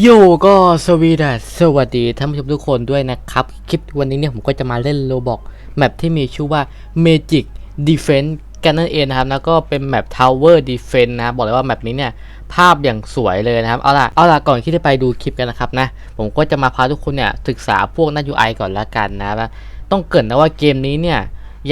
โยก็สวีดัสสวัสดีท่านผู้ชมทุกคนด้วยนะครับ คลิปวันนี้เนี่ยผมก็จะมาเล่นโลบอกแมปที่มีชื่อว่า Magic Defense กันนั่นเองนะครับ แล้วก็เป็นแมป Tower Defense นะบบอกเลยว่าแมปนี้เนี่ยภาพอย่างสวยเลยนะครับ เอาล่ะ เอาล่ะ ก่อนที่จะไปดูคลิปกันนะครับนะ ผมก็จะมาพาทุกคนเนี่ยศึกษาพวกหน้า UI ก่อนละกันนะครับต้องเกินนะว่าเกมนี้เนี่ย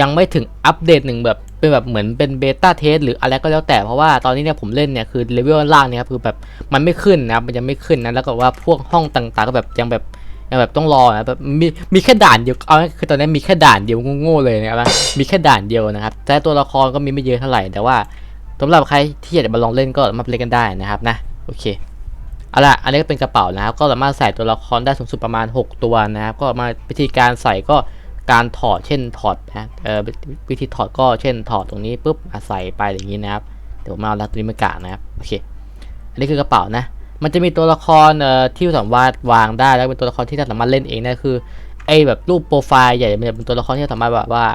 ยังไม่ถึงอัปเดตหนึ่งแบบเป็นแบบเหมือนเป็นเบต้าเทสหรืออะไรก็แล้วแต่เพราะว่าตอนนี้เนี่ยผมเล่นเนี่ยคือเลเวลล่างเนี่ยครับคือแบบมันไม่ขึ้นนะครับมันยังไม่ขึ้นนะแล้วก็ว่าพวกห้องต่างๆก็แบบยังแบบยังแบบต้องรอนะแบบมีมีแค่ด่านเดียวเอาคือตอนนี้มีแค่ด่านเดียวโง่ๆเลยนะครับมีแค่ด่านเดียวนะครับแต่ตัวละครก็มีไม่เยอะเท่าไหร่แต่ว่าสำหรับใครที่อยากจะมาลองเล่นก็มาเล่นกันได้นะครับนะโอเคเอาล่ะอันนี้ก็เป็นกระเป๋านะครับก็สามารถใส่ตัวละครได้สูงสุดประมาณ 6 ตัวนะครับก็มาวิธีการใส่ก็ การถอดเช่นถอดนะเออวิธีถอดก็เช่นถอดตรงนี้ปุ๊บใส่ไปอย่างนี้นะครับเดี๋ยวมาเอาลักตัวนี้มากะนะครับโอเคอันนี้คือกระเป๋านะมันจะมีตัวละครเอ่อที่สามารถวางได้แล้วเป็นตัวละครที่สามารถเล่นเองได้คือไอแบบรูปโปรไฟล์ใหญ่เป็นตัวละครที่สามารถแบบว่า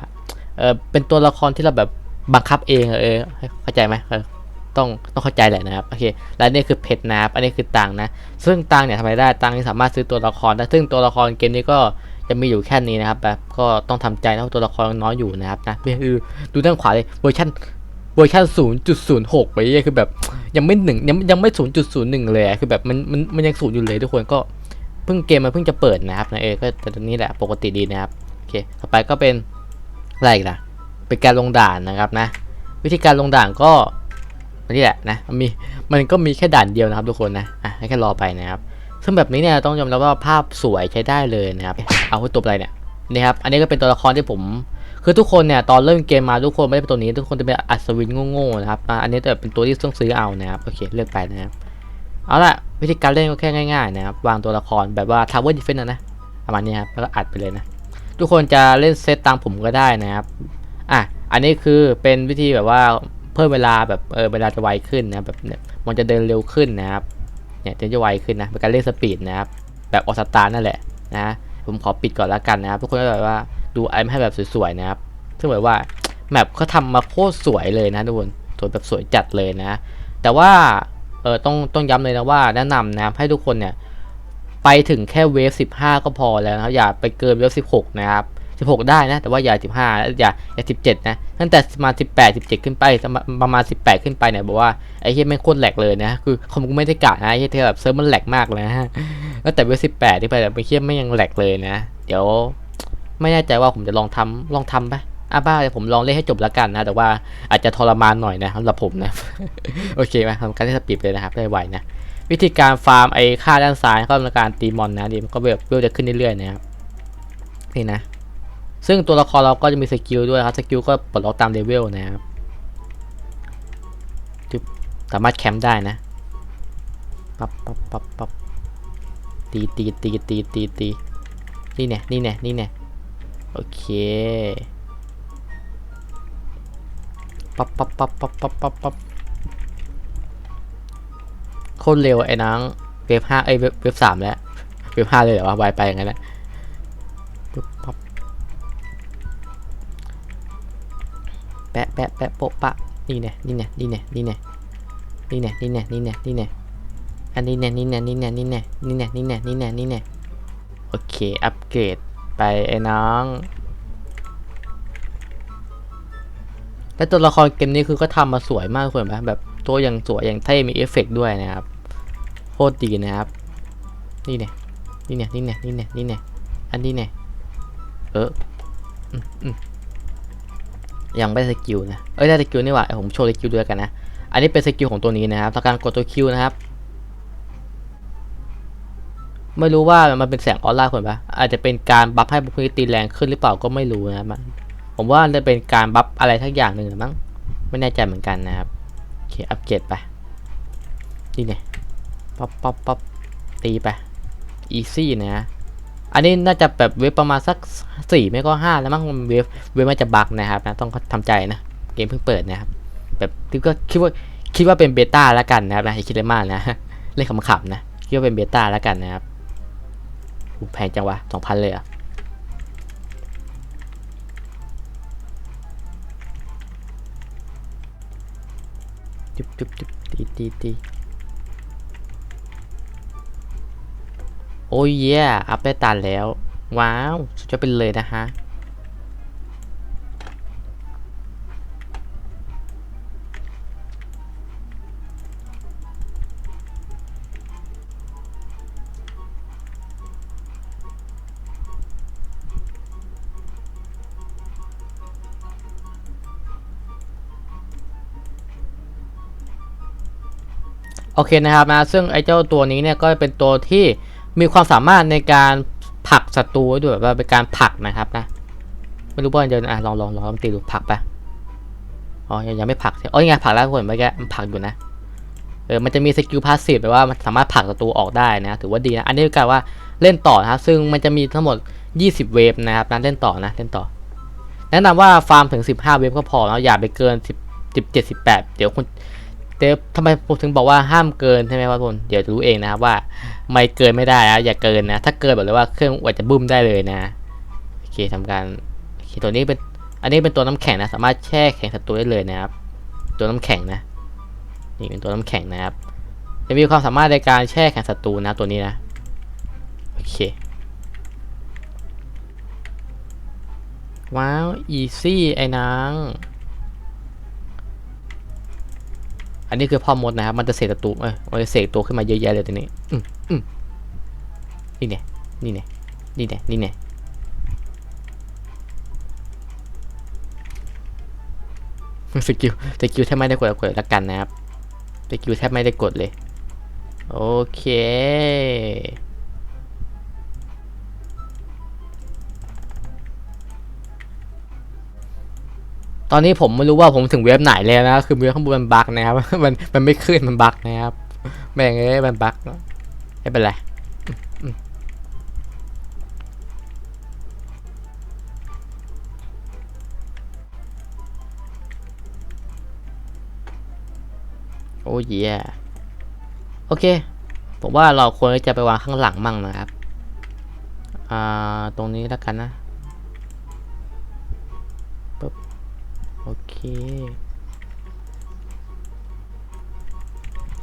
เออเป็นตัวละครที่เราแบบบังคับเองเออเข้าใจไหมเออต้องต้องเข้าใจแหละนะครับโอเคและนี่คือเพชรนะครับอันนี้คือตังนะ ซึ่งตังเนี่ยทำอะไรได้ตังนี่สามารถซื้อตัวละครได้ซึ่งตัวละครเกมนี้ก็ จะมีอยู่แค่นี้นะครับแบบก็ต้องทำใจนะตัวละครน้อยอยู่นะครับนะคือดูด้านขวาเลยเวอร์ชันเวอร์ชัน0.06 ไปเรื่อยคือแบบยังไม่หนึ่งยังยังไม่0.01 เลยคือแบบมันมันมันยังศูนย์อยู่เลยทุกคนก็เพิ่งเกมมันเพิ่งจะเปิดนะครับนะเออก็แต่ตอนนี้แหละปกติดีนะครับโอเคต่อไปก็เป็นอะไรอีกล่ะเป็นการลงด่านนะครับนะ วิธีการลงด่านก็นี่แหละนะมันมีมันก็มีแค่ด่านเดียวนะครับทุกคนนะอะให้แค่รอไปนะครับ ซึ่งแบบนี้เนี่ยต้องยอมรับว่าภาพสวยใช้ได้เลยนะครับ เอาตัวอะไรเนี่ยนี่ครับ อันนี้ก็เป็นตัวละครที่ผม คือทุกคนเนี่ยตอนเริ่มเกมมาทุกคนไม่ได้เป็นตัวนี้ ทุกคนจะเป็นอัศวินโง่ๆนะครับอันนี้แต่เป็นตัวที่ต้องซื้อเอานะครับโอเคเลือกไปนะครับเอาล่ะวิธีการเล่นก็แค่ง่ายๆนะครับวางตัวละครแบบว่า Tower Defense นะนะประมาณนี้ครับแล้วก็อัดไปเลยนะ ทุกคนจะเล่นเซตตามผมก็ได้นะครับอะอันนี้คือเป็นวิธีแบบว่าเพิ่มเวลาแบบเออเวลาจะไวขึ้นนะแบบมันจะเดินเร็วขึ้นนะครับ เนี่ยจะไวขึ้นนะเป็นการเล่นสปีดนะครับแบบออสตาร์นั่นแหละนะผมขอปิดก่อนแล้วกันนะครับทุกคนก็แบบว่าดูไอให้แบบสวยๆนะครับซึ่งแบบว่าแมปเขาทำมาโคตรสวยเลยนะทุกคนสวยแบบสวยจัดเลยนะ แต่ว่าเออต้องต้องย้ำเลยนะว่าแนะนำนะครับให้ทุกคนเนี่ยไปถึงแค่เวฟ 15 ก็พอแล้วนะอย่าไปเกินเวฟ 16 นะครับ 16 ได้นะ แต่ว่าอย่า 15 อย่าอย่า 17 นะ ตั้งแต่ประมาณ18 17 ขึ้นไป ประมาณ 18 ขึ้นไปเนี่ยบอกว่าไอ้เฮียแม่งโคตรแหลกเลยนะ คือคอมกูไม่ได้กะนะไอ้เฮียเธอแบบเซิร์ฟมันแหลกมากเลยนะแล้วแต่เวล18ที่ไปแบบไอ้เฮียไม่ยังแหลกเลยนะ เดี๋ยวไม่แน่ใจว่าผมจะลองทำลองทำไปอะบ้าเดี๋ยวผมลองเล่นให้จบแล้วกันนะ แต่ว่าอาจจะทรมานหน่อยนะสำหรับผมนะ โอเคไหมทำการเล่นสปีดเลยนะครับได้ไวนะ วิธีการฟาร์มไอ้ค่าด้านซ้ายก็เป็นการตีมอนนะดีมันก็แบบเวลจะขึ้นเรื่อยๆนะครับนี่นะ ซึ่งตัวละครเราก็จะมีสกิลด้วยครับสกิลก็ปลดล็อกตามเลเวลนะครับสามารถแคมป์ได้นะปั๊บปั๊บปั๊บปั๊บตีตีตีตีตีตีนี่เนี่ยนี่เนี่ยนี่เนี่ยโอเคปั๊บปั๊บปั๊บปั๊บปับปั๊บปับโคตรเร็วไอ้นังเวฟห้าไอ้เวฟเวฟสามแล้วเวฟห้าเลยเหรอวะไวไปอย่างนั้นแหละ แปะแปะแปะโปะปะนี่เนี่ยนี่เนี่ยนี่เนี่ยนี่เนี่ยนี่เนี่ยนี่เนี่ยนี่เนี่ยนี่เนี่ยอันนี้เนี่ยนี่เนี่ยนี่เนี่ยนี่เนี่ยนี่เนี่ยนี่เนี่ยนี่เนี่ยนี่เนี่ยโอเค อัปเกรดไปไอ้น้อง แล้วตัวละครเกมนี้คือก็ทำมาสวยมากเลยไหมแบบตัวอย่างสวยอย่างเท่ มีเอฟเฟกด้วยนะครับ โคตรดีนะครับ นี่เนี่ยนี่เนี่ยนี่เนี่ยนี่เนี่ยนี่เนี่ยอันนี้เนี่ยเอออืมอืม ยังไม่ได้สกิลนะ เอ้ยได้สกิลนี่หว่าเดี๋ยผมโชว์สกิลด้วยกันนะ อันนี้เป็นสกิลของตัวนี้นะครับต่อการกดตัวคิวนะครับ ไม่รู้ว่ามันเป็นแสงออร่าคนปะอาจจะเป็นการบัฟให้บุคลิตีแรงขึ้นหรือเปล่าก็ไม่รู้นะมัน ผมว่าจะเป็นการบัฟอะไรทักอย่างหนึ่งมั้ง ไม่แน่ใจเหมือนกันนะครับ โอเค อัปเกรดไป นี่เนี่ยป๊อปป๊อปป๊อปตีไป อีซี่นะ อันนี้น่าจะแบบเวฟประมาณสักสี่ไม่ก็ห้าแล้วมั้งเวฟเวฟมันจะบักนะครับนะต้องทำใจนะเกมเพิ่งเปิดนะครับแบบคิดว่าคิดว่าคิดว่าเป็นเบต้าแล้วกันนะครับนะอย่าคิดอะไรมากนะเล่นขำๆนะคิดว่าเป็นเบต้าแล้วกันนะครับแพงจังวะสองพันเลยอะจุ๊บจุ๊บจุ๊บตีตีตี โอ้ยเย่อัพได้ตันแล้ว ว้าวสุดยอดไปเลยนะฮะโอเคนะครับนะซึ่งไอ้เจ้าตัวนี้เนี่ยก็เป็นตัวที่ มีความสามารถในการผลักศัตรูด้วยแบบว่าเป็นการผลักนะครับนะไม่รู้ว่าจะอะลองลองลองลองตีดูผลักไปอ๋อยังยังไม่ผลักใช่อ๋อยังไงผลักแล้วคนเมื่อกี้มันผลักอยู่นะเออมันจะมีสกิลพาสซีฟแปลว่ามันสามารถผลักศัตรูออกได้นะถือว่าดีนะอันนี้ก็กลายว่าเล่นต่อนะครับ ซึ่งมันจะมีทั้งหมด 20 เวฟนะครับนะเล่นต่อนะเล่นต่อ แนะนำว่าฟาร์มถึง 15 เวฟก็พอแล้วอย่าไปเกิน 10 17 18 เดี๋ยวคุณเดฟทำไมผมถึงบอกว่าห้ามเกินใช่ไหมครับทุกคนเดี๋ยวจะรู้เองนะครับว่า ไม่เกินไม่ได้นะอย่าเกินนะ ถ้าเกินบอกเลยว่าเครื่องอาจจะบึ้มได้เลยนะโอเคทำการโอเคตัวนี้เป็นอันนี้เป็นตัวน้ำแข็งนะ สามารถแช่แข็งศัตรูได้เลยนะครับ ตัวน้ำแข็งนะนี่เป็นตัวน้ำแข็งนะครับ จะมีความสามารถในการแช่แข็งศัตรูนะตัวนี้นะโอเคว้าวอีซี่ไอ้นางอันนี้คือพ่อมดนะครับ มันจะเสกตัวเอ้ยมันจะเสกตัวขึ้นมาเยอะแยะเลยตัวนี้อื นี่เนี่ยนี่เนี่ยนี่เนี่ยนี่เนี่ยสกิลสกิลแทบไม่ได้กดกดละกันนะครับสกิลแทบไม่ได้กดเลย โอเคตอนนี้ผมไม่รู้ว่าผมถึงเว็บไหนแล้วนะ คือเว็บข้างบนมันบั๊กนะครับ มันมันไม่ขึ้นมันบั๊กนะครับ แม่งเอ้ยมันบั๊กไม่เป็นไร อ้ยยโอเค ผมว่าเราควรจะไปวางข้างหลังมั่งนะครับ อ่า ตรงนี้แล้วกันนะปุ๊บโอเค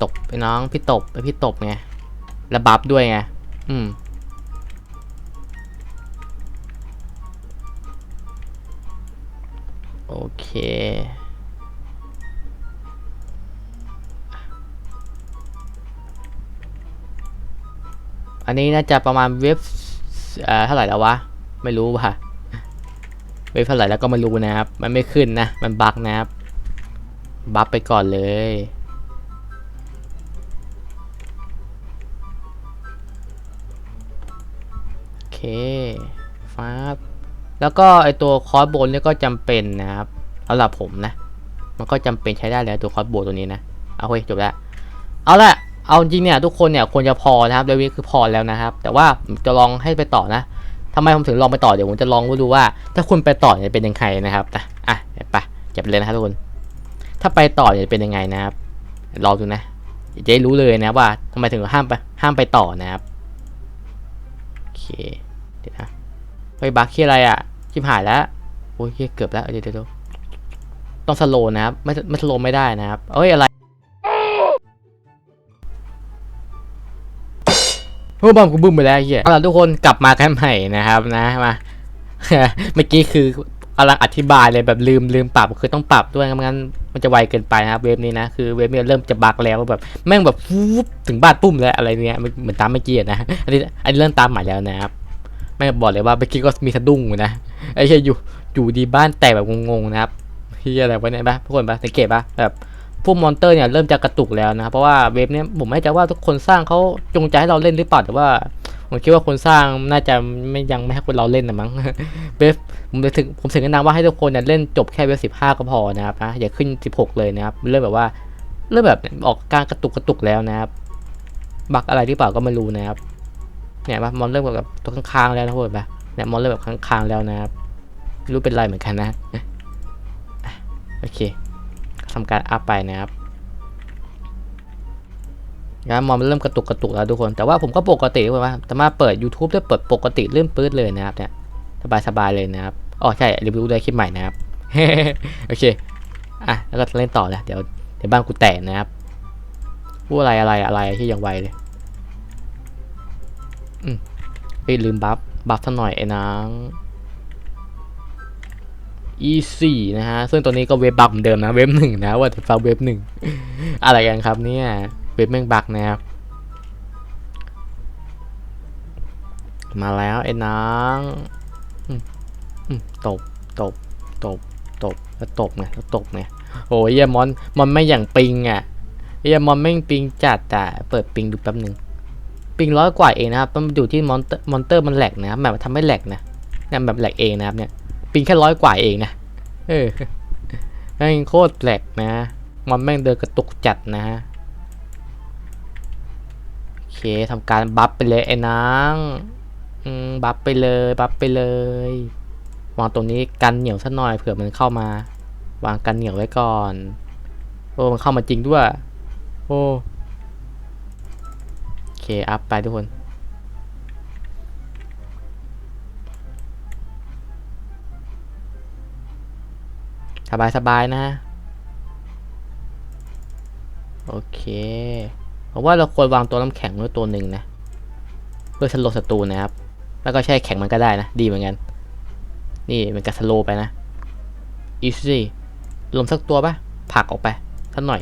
ตบไปน้อง พี่ตบไปพี่ตบไงแล้วบัฟด้วยไง อืมโอเค อันนี้น่าจะประมาณเว็บเอ่อเท่าไหร่แล้ววะ ไม่รู้ว่ะ เว็บเท่าไหร่แล้วก็ไม่รู้นะครับ มันไม่ขึ้นนะ มันบั๊กนะครับ บัฟไปก่อนเลย โอเคฟ้าบแล้วก็ไอตัวคอร์สโบนเนี่ยก็จำเป็นนะครับสำหรับผมนะ มันก็จำเป็นใช้ได้แล้วตัวคอร์สโบนตัวนี้นะ เอาเฮ้ยจบแล้ว เอาละ เอาจริงเนี่ยทุกคนเนี่ยควรจะพอนะครับเดวิดคือพอแล้วนะครับ แต่ว่าจะลองให้ไปต่อนะทำไมผมถึงลองไปต่อเดี๋ยวผมจะลองดูว่า ถ้าคุณไปต่อเนี่ยเป็นยังไงนะครับนะอะไปเก็บเลยนะครับทุกคน ถ้าไปต่อเนี่ยจะเป็นยังไงนะครับลองดูนะจะได้รู้เลยนะว่าทำไมถึงห้ามไปห้ามไปต่อนะครับโอเคเดี๋ยวนะไปบักที่อะไรอะชิบหายแล้วโอ้ยเกือบแล้วเดี๋ยวเดี๋ยวต้องสโลนะครับไม่ไม่สโลไม่ได้นะครับเอ้ยอะไร โอ้บอมกูบึ้มไปแล้วเฮียเอาล่ะทุกคนกลับมากันใหม่นะครับนะมาเมื่อกี้คือกำลังอธิบายเลยแบบลืมลืมปรับคือต้องปรับด้วยไม่งั้นมันจะไวเกินไปนะครับเว็บนี้นะคือเว็บนี้เริ่มจะบักแล้วแบบแม่งแบบฟูบถึงบ้านปุ้มแล้วอะไรเนี้ยเหมือนตามเมื่อกี้นะอันนี้อันนี้เริ่มตามใหม่แล้วนะครับแม่งบอกเลยว่าเมื่อกี้ก็มีสะดุ้งนะไอ้เหี้ยอยู่อยู่ดีบ้านแตกแบบงงๆนะครับเฮียอะไรวะเนี่ยปะทุกคนปะสังเกตปะแบบ พวกมอนเตอร์เนี่ยเริ่มจะกระตุกแล้วนะครับเพราะว่าเว็บเนี้ยผมไม่แน่ใจว่าทุกคนสร้างเขาจงใจให้เราเล่นหรือเปล่าแต่ว่าผมคิดว่าคนสร้างน่าจะไม่ยังไม่ให้คนเราเล่นนะมั้งเบฟผมถึงผมถึงแนะนำว่าให้ทุกคนเนี่ยเล่นจบแค่เวฟสิบห้าก็พอนะครับนะอย่าขึ้นสิบหกเลยนะครับเริ่มแบบว่าเริ่มแบบออกการกระตุกกระตุกแล้วนะครับบักอะไรที่เปล่าก็ไม่รู้นะครับเนี่ยมอนเริ่มแบบตัวข้างๆแล้วนะพวกแบบเนี่ยมอนเริ่มแบบข้างๆแล้วนะครับรู้เป็นไรเหมือนกันนะโอเค ทำการอัพไปนะครับนะมอมันเริ่มกระตุกกระตุกแล้วทุกคน แต่ว่าผมก็ปกติทุกคนว่าสามาเปิด YouTube ได้เปิดปกติลื่นปื๊ดเลยนะครับเนี่ยสบายสบายๆเลยนะครับอ๋อใช่รีวิวได้คลิปใหม่นะครับโอเคอะแล้วก็เล่นต่อแล้วเดี๋ยวเดี๋ยวบ้านกูแตกนะครับพูดอะไรอะไรอะไรที่ยังไวเลยอืมเอ้ยลืมบัฟบัฟซะหน่อยไอ้นาง E4 นะฮะ ซึ่งตัวนี้ก็เว็บบักเหมือนเดิมนะ เว็บหนึ่งนะว่าแต่ฟังเว็บหนึ่งอะไรกันครับเนี่ย เว็บแม่งบักนะครับ มาแล้วไอ้นางอืมอืมตบ ตบ ตบ ตบ แล้วตบไงแล้วตบไงโอ้ยเหี้ยมอน มอนไม่อย่างปิงอะเหี้ยมอนไม่งปิงจัดอะเปิดปิงดูแป๊บหนึ่งปิงร้อยกว่าเองนะครับมันอยู่ที่มอนเตอร์มอนเตอร์มันแหลกนะครับแบบทำให้แหลกนะเนี่ยแบบแหลกเองนะครับเนี่ย ปิงแค่ร้อยกว่าเองนะ เออแม่งโคตรแปลกนะ มันแม่งเดินกระตุกจัดนะฮะโอเคทำการบัฟไปเลยไอ้นางบัฟไปเลยบัฟไปเลยวางตรงนี้กันเหนียวสักหน่อยเผื่อมันเข้ามาวางกันเหนียวไว้ก่อน โอ้มันเข้ามาจริงด้วย โอ้โอเคอัพไปทุกคน สบายสบายนะโอเคผมว่าเราควรวางตัวน้ำแข็งไว้ตัวหนึ่งนะ เพื่อสโลว์ศัตรูนะครับ แล้วก็แช่แข็งมันก็ได้นะ ดีเหมือนกัน นี่มันก็สโลไปนะอีซี่รวมสักตัวปะผลักออกไปสักหน่อย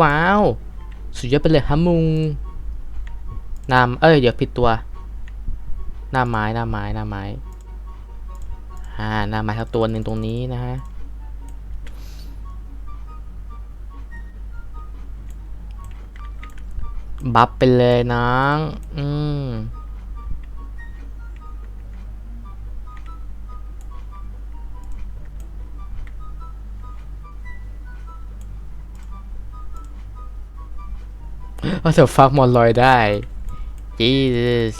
ว้าว สุดยอดไปเลยฮะมุงนามเอ้ย เดี๋ยวผิดตัว หน้าไม้ หน้าไม้ หน้าไม้ อ่านาไม้สักตัวหนึ่งตรงนี้นะฮะบัฟไปเลยน้องอืมว่าจะฟักมอนลอยได้ Jesus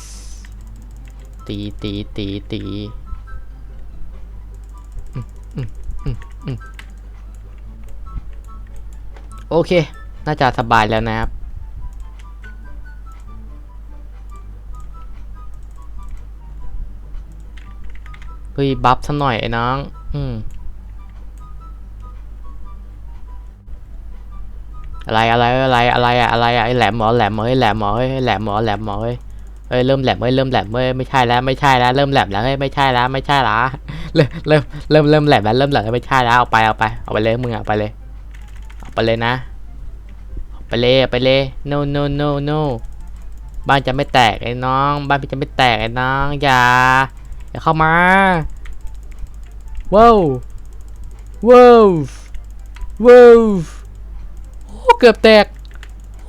ตีตีตีตีอืมอืมอืมอืม โอเค น่าจะสบายแล้วนะครับ เฮ้ย บัฟซะหน่อยไอ้น้อง อืม อะไรอะไรอะไรอะไรอะไรไอ้แหลมหมอแหลมหมอเฮ้ยแหลมหมอเฮ้ยแหลมหมอแหลมหมอเฮ้ยเฮ้ยเริ่มแหลมเฮ้ยเริ่มแหลมเฮ้ยไม่ใช่แล้วไม่ใช่แล้วเริ่มแหลมแล้วเฮ้ยไม่ใช่แล้วไม่ใช่ละ เริ่มเริ่มเริ่มเริ่มแหลมแล้วเริ่มแหลมแล้วไม่ใช่แล้วเอาไปเอาไปเอาไปเลยมึงเอาไปเลยเอาไปเลยนะไปเลยไปเลย no no no no บ้านจะไม่แตกไอ้น้อง บ้านพี่จะไม่แตกไอ้น้องอย่าอย่าเข้ามาว้าวว้าวว้าวโอ้เกือบแตก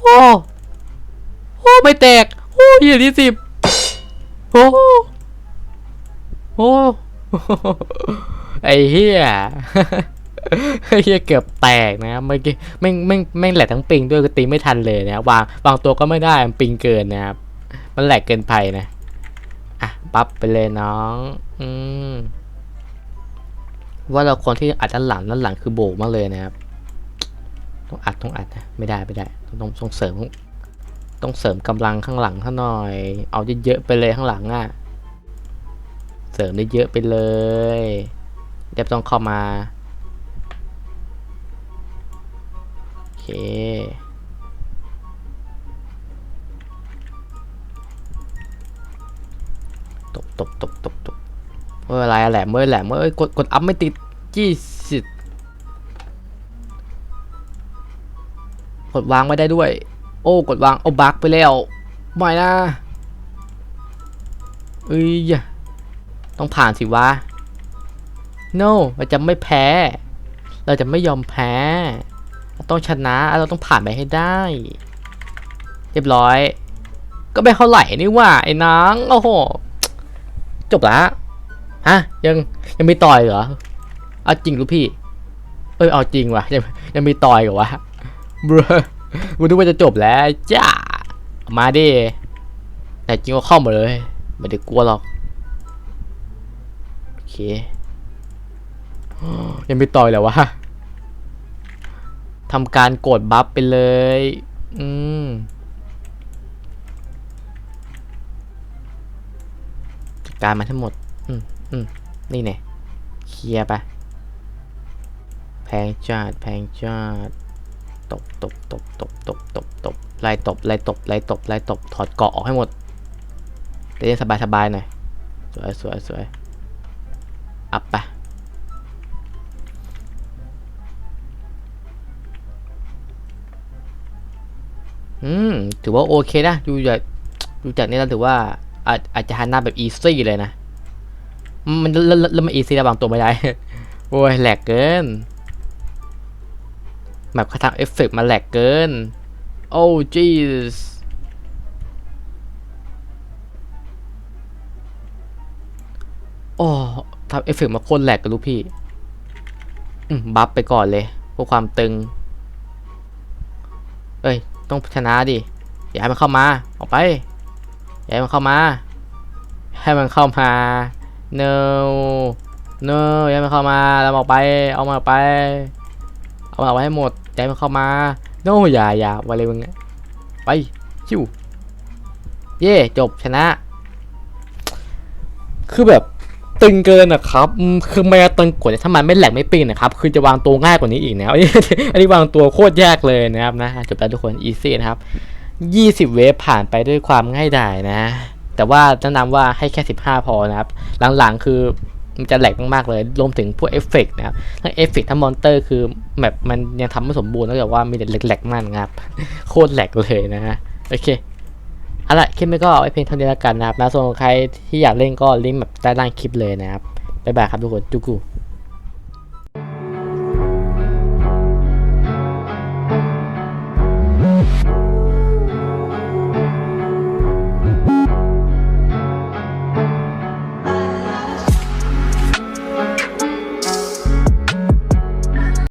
โอ้โอ้ไม่แตกโอ้ยี่สิบโอ้โอ้ ไอ้เหี้ยไอ้เหี้ยเกือบแตกนะเมื่อกี้แม่งแม่งแม่งแหลกทั้งปิงด้วยก็ตีไม่ทันเลยนะวางวางตัวก็ไม่ได้มันปิงเกินนะครับ มันแหลกเกินไปนะอะปั๊บไปเลยน้อง อืมว่าเราคนที่อัดด้านหลังด้านหลังคือโบกมากเลยนะครับ ต้องอัดต้องอัดนะไม่ได้ไม่ได้ ต้องต้องเสริมต้องเสริมกำลังข้างหลังข้างหน่อย เอาเยอะๆไปเลยข้างหลังอะ เสริมได้เยอะไปเลยเดี๋ยวต้องเข้ามาโอเคตบตบตบตบตบเมื่อไรแหลมเมื่อแหลมเมื่อกดกดอัพไม่ติดยี่สิบกดวางไม่ได้ด้วย โอ้กดวางเอาบักไปแล้วไม่นะเอ้ย ต้องผ่านสิวะ no เราจะไม่แพ้ เราจะไม่ยอมแพ้เราต้องชนะ เราต้องผ่านไปให้ได้ เรียบร้อย ก็ไม่เท่าไหร่นี่ว่าไอ้นางโอ้โห จบละฮะ ยังยังมีต่อยเหรอ เอาจริงลูกพี่ เอ้ยเอาจริงวะยังยังมีต่อยเหรอวะบรกูนึกว่าจะจบแล้วจ้ามาดิแต่จริงก็เข้ามาเลย ไม่ได้กลัวหรอก เคยังไม่ต่อยแล้ววะทำการกดบัฟไปเลย อืมจัดการมาทั้งหมด อืมอืมนี่เนี่ยเคลียร์ไป แพงจัดแพงจัดตบตบตบตบตบตบตบไล่ตบไล่ตบไล่ตบไล่ตบถอดเกาะออกให้หมดจะได้สบายสบายหน่อย สวยสวยสวย อัพไปอืม ถือว่าโอเคนะ ดูจากดูจากนี้แล้วถือว่า อาจอาจจะฮันหน้าแบบอีซี่เลยนะ มันเริ่มเริ่มเริ่มอีซี่แล้วบางตัวไม่ได้ โอ้ยแหลกเกินแบบเขาทำเอฟเฟกต์มาแหลกเกิน โอ้จีสโอ้ ทำเอฟเฟกต์มาโคตรแหลกกันลูกพี่บัฟไปก่อนเลยเพื่อความตึง เอ้ย ต้องชนะดิ อย่าให้มันเข้ามา ออกไป อย่าให้มันเข้ามา ให้มันเข้ามา no no อย่าให้มันเข้ามาแล้วออกไป เอามาออไป เอามาเอาไว้ให้หมด อย่าให้มันเข้ามา no อย่าอย่าไปเลยมึงไป ชิว เย่จบชนะ คือแบบ ตึงเกินนะครับอืมคือไม่ตึงกว่าถ้ามันไม่แหลกไม่ปีนนะครับ คือจะวางตัวง่ายกว่านี้อีกนะอันนี้อันนี้วางตัวโคตรยากเลยนะครับนะจบแล้วทุกคนอีซี่นะครับ20เวฟผ่านไปด้วยความง่ายดายนะ แต่ว่าแนะนำว่าให้แค่15พอนะครับ หลังๆคือมันจะแหลกมากๆเลย รวมถึงพวกเอฟเฟกต์นะครับ ทั้งเอฟเฟกต์ทั้งมอนเตอร์คือแบบมันยังทำไม่สมบูรณ์นอกจากว่ามีแต่แหลกๆมากนะครับ โคตรแหลกเลยนะฮะ โอเค เอาละคลิปนี้ก็เอาไว้เพียงเท่านี้แล้วกันนะครับนะส่วนใครที่อยากเล่นก็ลิงก์แบบใต้ล่างคลิปเลยนะครับบ๊ายบายครับทุกคนจุกู